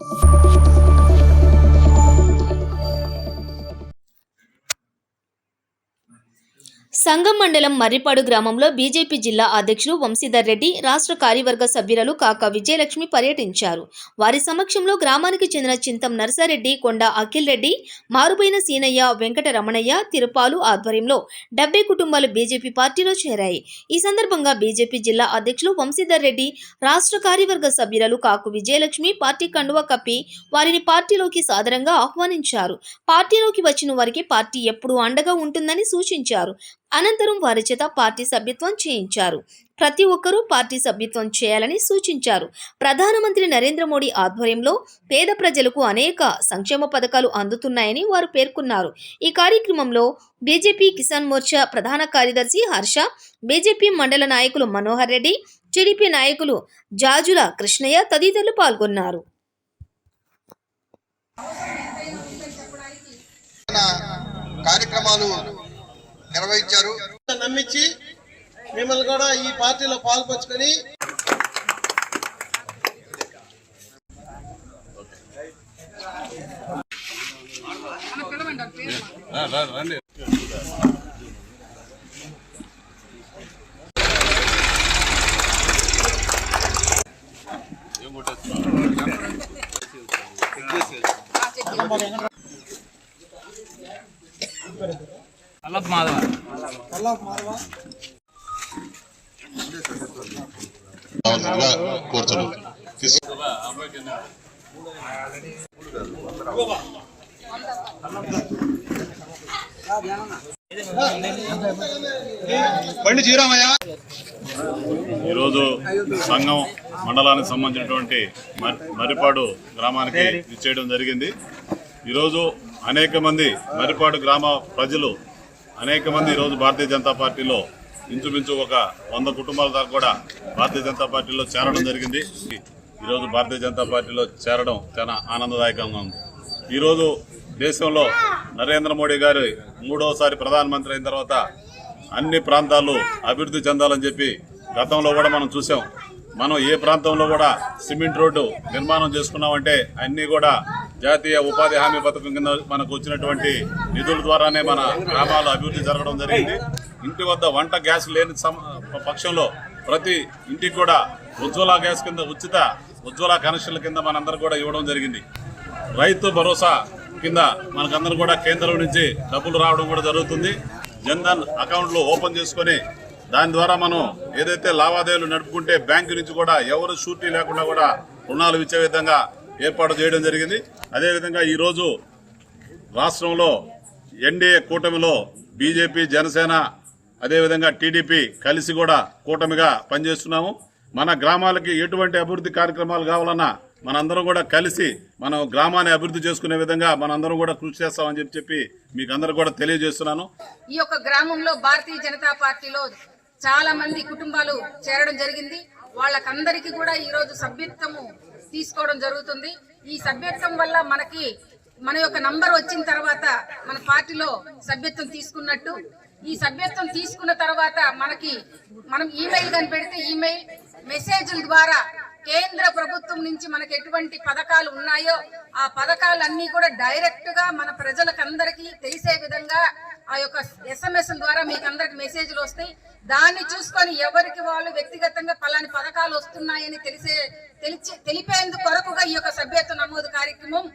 you సంగం మండలం మర్రిపాడు గ్రామంలో BJP జిల్లా అధ్యక్షులు వంశీధర్ రెడ్డి రాష్ట్ర కార్యవర్గ సభ్యురాలు కాకా విజయలక్ష్మి పర్యటించారు. వారి సమక్షంలో గ్రామానికి చెందిన చింతం నర్సారెడ్డి కొండ అఖిల్ రెడ్డి మారుబైన సీనయ్య వెంకట రమణయ్య తిరుపాలు ఆధ్వర్యంలో డెబ్బై కుటుంబాలు బీజేపీ పార్టీలో చేరాయి. ఈ సందర్భంగా బీజేపీ జిల్లా అధ్యక్షులు వంశీధర్ రెడ్డి రాష్ట్ర కార్యవర్గ సభ్యురాలు కాకు విజయలక్ష్మి పార్టీ కండువా కప్పి వారిని పార్టీలోకి సాదరంగా ఆహ్వానించారు. పార్టీలోకి వచ్చిన వారికి పార్టీ ఎప్పుడూ అండగా ఉంటుందని సూచించారు. అనంతరం వారి చేత పార్టీ సభ్యత్వం చేయించారు. ప్రతి ఒక్కరూ పార్టీ సభ్యత్వం చేయాలని సూచించారు. ప్రధానమంత్రి నరేంద్ర మోడీ ఆధ్వర్యంలో పేద ప్రజలకు అనేక సంక్షేమ పథకాలు అందుతున్నాయని వారు పేర్కొన్నారు. ఈ కార్యక్రమంలో బీజేపీ కిసాన్ మోర్చా ప్రధాన కార్యదర్శి హర్ష బీజేపీ మండల నాయకులు మనోహర్ రెడ్డి టీడీపీ నాయకులు జాజుల కృష్ణయ్య తదితరులు పాల్గొన్నారు. కార్యక్రమాలు నిర్వహించారు. నమ్మించి మిమ్మల్ని కూడా ఈ పార్టీలో పాల్పంచుకొని అల్లప్ మాధవ. బండి జీరామయ్య. ఈరోజు సంఘం మండలానికి సంబంధించినటువంటి మర్- మర్రిపాడు గ్రామానికి ఇచ్చేయడం జరిగింది. ఈరోజు అనేక మంది మర్రిపాడు గ్రామ ప్రజలు అనేక మంది ఈరోజు భారతీయ జనతా పార్టీలో ఇంచుమించు ఒక వంద కుటుంబాల దాకా కూడా భారతీయ జనతా పార్టీలో చేరడం జరిగింది. ఈరోజు భారతీయ జనతా పార్టీలో చేరడం చాలా ఆనందదాయకంగా ఉంది. ఈరోజు దేశంలో నరేంద్ర మోడీ గారి మూడవసారి ప్రధానమంత్రి అయిన తర్వాత అన్ని ప్రాంతాలు అభివృద్ధి చెందాలని చెప్పి గతంలో కూడా మనం చూసాం. మనం ఏ ప్రాంతంలో కూడా సిమెంట్ రోడ్డు నిర్మాణం చేసుకున్నామంటే అన్నీ కూడా జాతీయ ఉపాధి హామీ పథకం కింద మనకు వచ్చినటువంటి నిధుల ద్వారానే మన గ్రామాలు అభివృద్ధి జరగడం జరిగింది. ఇంటి వద్ద వంట గ్యాస్ లేని సమ- పక్షంలో ప్రతి ఇంటికి కూడా ఉజ్వల గ్యాస్ కింద ఉచిత ఉజ్వల కనెక్షన్ల కింద మనందరూ కూడా ఇవ్వడం జరిగింది. రైతు భరోసా కింద మనకందరూ కూడా కేంద్రం నుంచి డబ్బులు రావడం కూడా జరుగుతుంది. జన్ధన్ అకౌంట్లు ఓపెన్ చేసుకొని దాని ద్వారా మనం ఏదైతే లావాదేవీలు నడుపుకుంటే బ్యాంకు నుంచి కూడా ఎవరు షూరిటీ లేకుండా కూడా రుణాలు ఇచ్చే విధంగా ఏర్పాటు చేయడం జరిగింది. అదేవిధంగా ఈరోజు రాష్ట్రంలో ఎన్డీఏ కూటమిలో బీజేపీ జనసేన అదేవిధంగా టీడీపీ కలిసి కూడా కూటమిగా పనిచేస్తున్నాము. మన గ్రామాలకి ఎటువంటి అభివృద్ధి కార్యక్రమాలు కావాలన్నా మనందరం కూడా కలిసి మనం గ్రామాన్ని అభివృద్ధి చేసుకునే విధంగా మనందరం కూడా కృషి చేస్తామని చెప్పి చెప్పి మీకు అందరూ కూడా తెలియజేస్తున్నాను. ఈ యొక్క గ్రామంలో భారతీయ జనతా పార్టీలో చాలా మంది కుటుంబాలు చేరడం జరిగింది. వాళ్ళకందరికీ కూడా ఈ రోజు సభ్యత్వము తీసుకోవడం జరుగుతుంది. ఈ సభ్యత్వం వల్ల మనకి మన యొక్క నంబర్ వచ్చిన తర్వాత మన పార్టీలో సభ్యత్వం తీసుకున్నట్టు ఈ సభ్యత్వం తీసుకున్న తర్వాత మనకి మనం ఈమెయిల్ కానీ పెడితే ఈమెయిల్ మెసేజ్ల ద్వారా కేంద్ర ప్రభుత్వం నుంచి మనకు ఎటువంటి పథకాలు ఉన్నాయో ఆ పథకాలన్నీ కూడా డైరెక్ట్గా మన ప్రజలకందరికీ తెలిసే విధంగా ఆ యొక్క ఎస్ఎంఎస్ ద్వారా మీకు అందరికి మెసేజ్లు వస్తాయి. దాన్ని చూసుకొని ఎవరికి వాళ్ళు వ్యక్తిగతంగా పలాని పథకాలు వస్తున్నాయని తెలిసే తెలిసి తెలిపేందుకు కొరకుగా ఈ యొక్క సభ్యత్వ నమోదు కార్యక్రమం